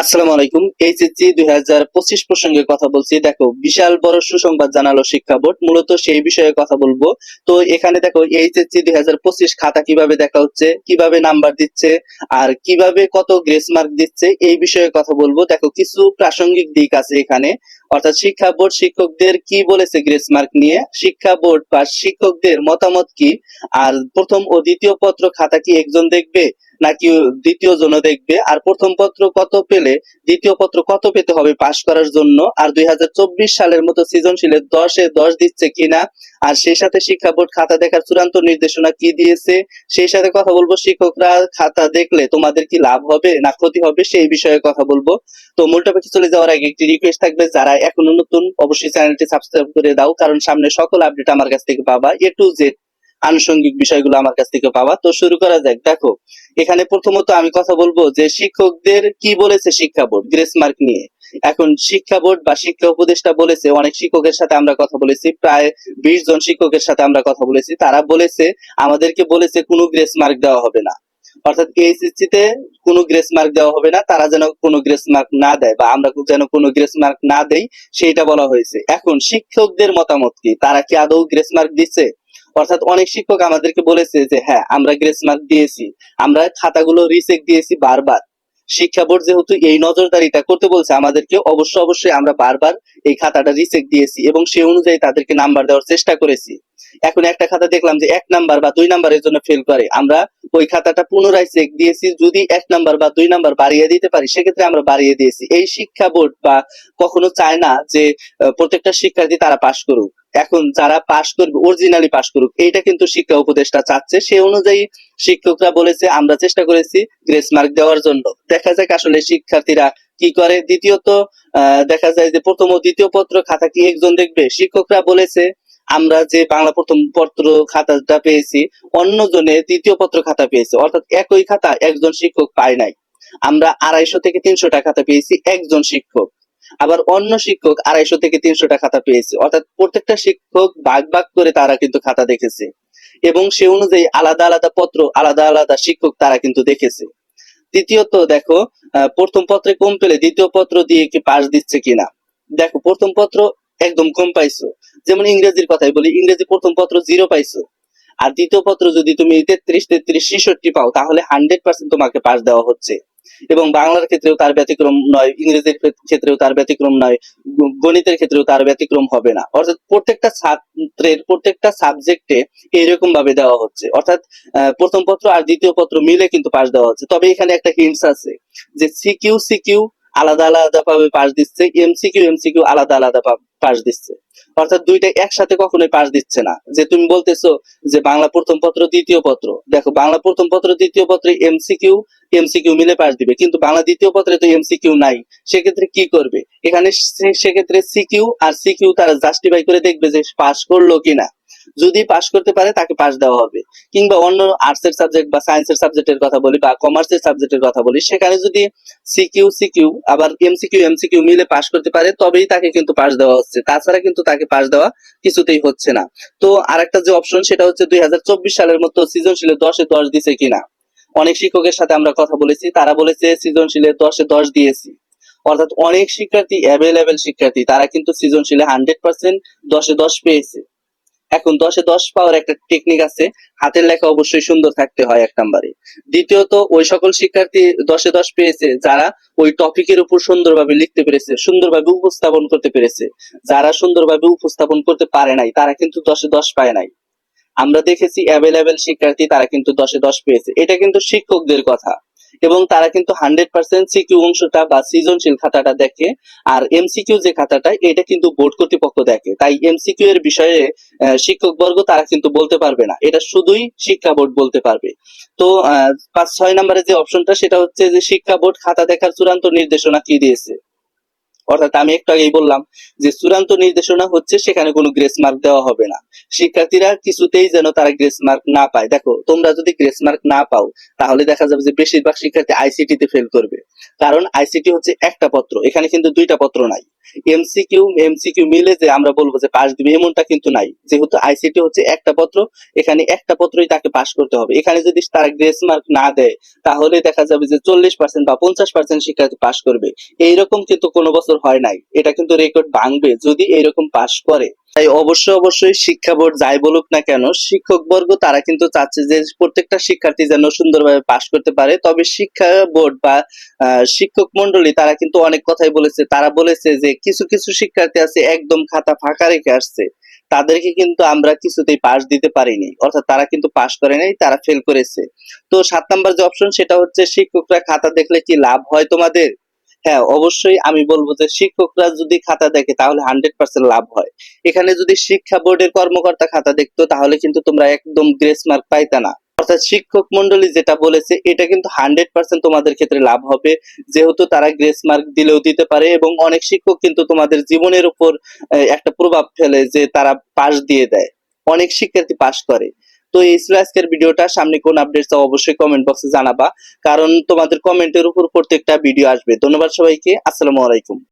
আসসালামু আলাইকুম এইচএসসি দুই হাজার পঁচিশ প্রসঙ্গে কথা বলছি। দেখো, বিশাল বড় সুসংবাদ জানালো শিক্ষা বোর্ড। মূলত সেই বিষয়ে কথা বলব। তো এখানে দেখো এইচএসসি দুই হাজার পঁচিশ খাতা কীভাবে দেখা হচ্ছে, কীভাবে নাম্বার দিচ্ছে, আর কীভাবে কত গ্রেস মার্ক দিচ্ছে, এই বিষয়ে কথা বলব। দেখো, কিছু প্রাসঙ্গিক দিক আছে এখানে। অর্থাৎ শিক্ষা বোর্ড শিক্ষকদের কি বলেছে গ্রেস মার্ক নিয়ে? শিক্ষা বোর্ড বা শিক্ষকদের মতামত কি? আর প্রথম ও দ্বিতীয় পত্র খাতা কি একজন দেখবে? নাকি দ্বিতীয় জন দেখবে? আর প্রথম পত্র কত পেলে? দ্বিতীয় পত্র কত পেতে হবে পাশ করার জন্য? আর দুই হাজার চব্বিশ সালের মতো সৃজনশীলের দশে দশ দিচ্ছে কিনা? আর সেই সাথে শিক্ষা বোর্ড খাতা দেখার চূড়ান্ত নির্দেশনা কি দিয়েছে? সেই সাথে কথা বলব, শিক্ষকরা খাতা দেখলে তোমাদের কি লাভ হবে না ক্ষতি হবে সেই বিষয়ে কথা বলব। তো মূল চলে যাওয়ার আগে একটি রিকোয়েস্ট থাকবে, যারা এখনও নতুন, অবশ্যই চ্যানেলটি সাবস্ক্রাইব করে দাও, কারণ সামনে সকল আপডেট আমার কাছ থেকে পাবা। এ টু জেড আনুষঙ্গিক বিষয়গুলো আমার কাছ থেকে পাবা তো শুরু করা যাক। দেখো, এখানে প্রথমত আমি কথা বলব যে শিক্ষকদের কি বলেছে শিক্ষা বোর্ড, গ্রেস মার্ক নিয়ে। এখন শিক্ষা বোর্ড বা শিক্ষা উপদেষ্টা বলেছে, অনেক শিক্ষকের সাথে আমরা কথা বলেছি, প্রায় বিশ জন শিক্ষকের সাথে আমরা কথা বলেছি। তারা বলেছে, আমাদেরকে বলেছে কোনো গ্রেস মার্ক দেওয়া হবে না। অর্থাৎ এইচএসসি তে কোনো গ্রেস মার্ক দেওয়া হবে না, তারা যেন কোনো গ্রেস মার্ক না দেয় বা আমরা যেন কোনো গ্রেস মার্ক না দেই, সেইটা বলা হয়েছে। এখন শিক্ষকদের মতামত কি? তারা কি আদৌ গ্রেস মার্ক দিচ্ছে? অর্থাৎ অনেক শিক্ষক আমাদেরকে বলেছে যে হ্যাঁ আমরা গ্রেস মার্ক দিয়েছি। আমরা খাতাগুলো রিচেক দিয়েছি বারবার। শিক্ষা বোর্ড যেহেতু এই নজরদারিটা করতে বলছে, আমাদেরকে অবশ্য অবশ্যই আমরা বারবার এই খাতাটা রিচেক দিয়েছি এবং সেই অনুযায়ী তাদেরকে নাম্বার দেওয়ার চেষ্টা করেছি। এখন একটা খাতা দেখলাম যে এক নাম্বার বা দুই নাম্বারের জন্য ফেল করে। আমরা ওই খাতাটা পুনরায় চেক দিয়েছি, যদি এক নাম্বার বা দুই নাম্বার বাড়িয়ে দিতে পারি, সেক্ষেত্রে আমরা বাড়িয়ে দিয়েছি। এই শিক্ষা বোর্ড বা কখনো চায় না যে প্রত্যেকটা শিক্ষার্থী তারা পাশ করুক। এখন যারা পাশ করবে অরিজিনালি পাশ করুক, এইটা কিন্তু শিক্ষা উপদেষ্টা চাচ্ছে। সে অনুযায়ী শিক্ষকরা বলেছে, আমরা চেষ্টা করেছি গ্রেস মার্ক দেওয়ার জন্য। দেখা যাক আসলে শিক্ষার্থীরা কি করে। দ্বিতীয়ত দেখা যায় যে প্রথম ও দ্বিতীয় পত্র খাতা কি একজন দেখবে। শিক্ষকরা বলেছে আমরা যে বাংলা প্রথম পত্র খাতাটা পেয়েছি অন্য জনে দ্বিতীয় পত্র খাতা পেয়েছে। অর্থাৎ একই খাতা একজন শিক্ষক পায় নাই। আমরা আড়াইশো থেকে তিনশো টাকা খাতা পেয়েছি, একজন শিক্ষক। আবার অন্য শিক্ষক আড়াইশো থেকে তিনশো টাকা খাতা পেয়েছে। অর্থাৎ প্রত্যেকটা শিক্ষক ভাগ ভাগ করে তারা কিন্তু খাতা দেখেছে। এবং সে অনুযায়ী আলাদা আলাদা পত্র, আলাদা আলাদা শিক্ষক তারা কিন্তু দেখেছে। তৃতীয়ত দেখো প্রথম পত্রে কম পেলে দ্বিতীয় পত্র দিয়ে কি পাশ দিচ্ছে কিনা? দেখো, প্রথম পত্র একদম কম পাইছো। যেমন ইংরেজির কথাই বলি, ইংরেজি প্রথম পত্র জিরো পাইছো। আর দ্বিতীয় পত্র যদি তুমি তেত্রিশ তেত্রিশ, ছেষট্টি পাও, তাহলে হান্ড্রেড পার্সেন্ট তোমাকে পাস দেওয়া হচ্ছে। এবং বাংলার ক্ষেত্রেও তার ব্যতিক্রম নয়, ইংরেজির ক্ষেত্রেও তার ব্যতিক্রম নয়, গণিতের ক্ষেত্রেও তার ব্যতিক্রম হবে না। অর্থাৎ প্রত্যেকটা ছাত্রের, প্রত্যেকটা সাবজেক্টে এইরকম ভাবে দেওয়া হচ্ছে। অর্থাৎ প্রথম পত্র আর দ্বিতীয় পত্র মিলে কিন্তু পাস দেওয়া হচ্ছে। তবে এখানে একটা হিন্টস আছে, যে সিকিউ সিকিউ আলাদা আলাদা ভাবে পাস দিচ্ছে এমসিকিউ এমসিকিউ আলাদা আলাদা পাস দিচ্ছে। অর্থাৎ দুইটা একসাথে কখনোই পাস দিচ্ছে না। যে তুমি বলতেছো যে বাংলা প্রথম পত্র, দ্বিতীয় পত্র। দেখো, বাংলা প্রথম পত্র, দ্বিতীয় পত্রে এমসিকিউ এমসিকিউ মিলে পাশ দিবে। কিন্তু বাংলা দ্বিতীয় পত্রে তো এমসিকিউ নাই। সেক্ষেত্রে কি করবে? এখানে সেক্ষেত্রে সিকিউ আর সিকিউ তারা জাস্টিফাই করে দেখবে যে পাশ করল কিনা। যদি পাস করতে পারে, তাকে পাস দেওয়া হবে। কিংবা অন্য আর্টস এর সাবজেক্ট বা সায়েন্সের সাবজেক্টের কথা বলি বা কমার্সের সাবজেক্টের কথা বলি, সেখানে যদি সিকিউ সিকিউ আবার এমসিকিউ এমসিকিউ মিলে পাস করতে পারে, তবেই তাকে কিন্তু পাস দেওয়া হচ্ছে। তাছাড়া কিন্তু তাকে পাস দেওয়া কিছুতেই হচ্ছে না। তো আরেকটা যে অপশন সেটা হচ্ছে দুই হাজার চব্বিশ সালের মতো সৃজনশীলে দশে দশ দিছে কিনা। অনেক শিক্ষকের সাথে আমরা কথা বলেছি, তারা বলেছে সৃজনশীলে দশে দশ দিয়েছি। অর্থাৎ অনেক শিক্ষার্থী অ্যাভেলেবেল শিক্ষার্থী, তারা কিন্তু সৃজনশীলে হান্ড্রেড পার্সেন্ট দশে দশ পেয়েছে। এখন দশে দশ পাওয়ার একটা টেকনিক আছে। হাতের লেখা অবশ্যই সুন্দর থাকতে হয় এক নম্বরে দ্বিতীয়ত, ওই সকল শিক্ষার্থী দশে দশ পেয়েছে, যারা ওই টপিকের উপর সুন্দরভাবে লিখতে পেরেছে, সুন্দরভাবে উপস্থাপন করতে পেরেছে। যারা সুন্দরভাবে উপস্থাপন করতে পারে নাই, তারা কিন্তু দশে দশ পায় নাই। আমরা দেখেছি অ্যাভেলেবেল শিক্ষার্থী, তারা কিন্তু দশে দশ পেয়েছে। এটা কিন্তু শিক্ষকদের কথা। এবং তারা কিন্তু হান্ড্রেড পার্সেন্ট সিকিউ অংশটা বা সৃজনশীল খাতাটা দেখে, আর এমসিকিউ যে খাতাটা, এটা কিন্তু বোর্ড কর্তৃপক্ষ দেখে। তাই এমসিকিউ এর বিষয়ে শিক্ষক বর্গ তারা কিন্তু বলতে পারবে না। এটা শুধুই শিক্ষা বোর্ড বলতে পারবে। তো পাঁচ ছয় নম্বরে যে অপশনটা, সেটা হচ্ছে যে শিক্ষা বোর্ড খাতা দেখার চূড়ান্ত নির্দেশনা কি দিয়েছে? অর্থাৎ আমি একটু আগেই বললাম যে চূড়ান্ত নির্দেশনা হচ্ছে সেখানে কোনো গ্রেস মার্ক দেওয়া হবে না। শিক্ষার্থীরা কিছুতেই যেন তারা গ্রেস মার্ক না পায়। দেখো, তোমরা যদি গ্রেস মার্ক না পাও, তাহলে দেখা যাবে যে বেশিরভাগ শিক্ষার্থী আইসিটিতে ফেল করবে। কারণ আইসিটি হচ্ছে একটা পত্র, এখানে কিন্তু দুইটা পত্র নাই। এমসিকিউ এমসিকিউ মিলে যে আমরা বলব যে পাশ দিবে, এমনটা কিন্তু নাই। যেহেতু আইসিটি হচ্ছে একটা পত্র, এখানে একটা পত্রই তাকে পাশ করতে হবে। এখানে যদি তার গ্রেস মার্ক না দেয়, তাহলে দেখা যাবে যে চল্লিশ পার্সেন্ট বা পঞ্চাশ পার্সেন্ট শিক্ষার্থী পাশ করবে। এইরকম কিন্তু কোনো বছর হয় নাই। এটা কিন্তু রেকর্ড ভাঙবে যদি এইরকম পাশ করে। তাই অবশ্যই অবশ্যই শিক্ষা বোর্ড যাই বলুক না কেন, শিক্ষক বর্গ তারা কিন্তু চাচ্ছে যে প্রত্যেকটা শিক্ষার্থী যেন সুন্দরভাবে পাশ করতে পারে। তবে শিক্ষা বোর্ড বা শিক্ষক মন্ডলী তারা কিন্তু অনেক কথাই বলেছে। তারা বলেছে যে কিছু কিছু শিক্ষার্থী আছে একদম খাতা ফাঁকা রেখে আসছে। তাদেরকে কিন্তু আমরা কিছুতেই পাশ দিতে পারিনি। অর্থাৎ তারা কিন্তু পাশ করে নাই, তারা ফেল করেছে। তো সাত নাম্বার যে অপশন সেটা হচ্ছে শিক্ষকরা খাতা দেখলে কি লাভ হয় তোমাদের? হ্যাঁ অবশ্যই আমি বলব যে শিক্ষকরা যদি খাতা দেখে তাহলে হান্ড্রেড পার্সেন্ট লাভ হয়। এখানে যদি শিক্ষা বোর্ডের কর্মকর্তা খাতা দেখতো তাহলে কিন্তু তোমরা একদম গ্রেস মার্ক পাইতা না। অর্থাৎ শিক্ষক মন্ডলী যেটা বলেছে, এটা কিন্তু হান্ড্রেড পার্সেন্ট তোমাদের ক্ষেত্রে লাভ হবে। যেহেতু তারা গ্রেস মার্ক দিলেও দিতে পারে এবং অনেক শিক্ষক কিন্তু তোমাদের জীবনের উপর একটা প্রভাব ফেলে যে তারা পাশ দিয়ে দেয়। অনেক শিক্ষার্থী পাশ করে। তো এই ছিল আজকের ভিডিওটা। সামনে কোন আপডেট চাও অবশ্যই কমেন্ট বক্সে জানাবা। কারণ তোমাদের কমেন্টের উপর প্রত্যেকটা ভিডিও আসবে। ধন্যবাদ সবাইকে। আসসালামু আলাইকুম।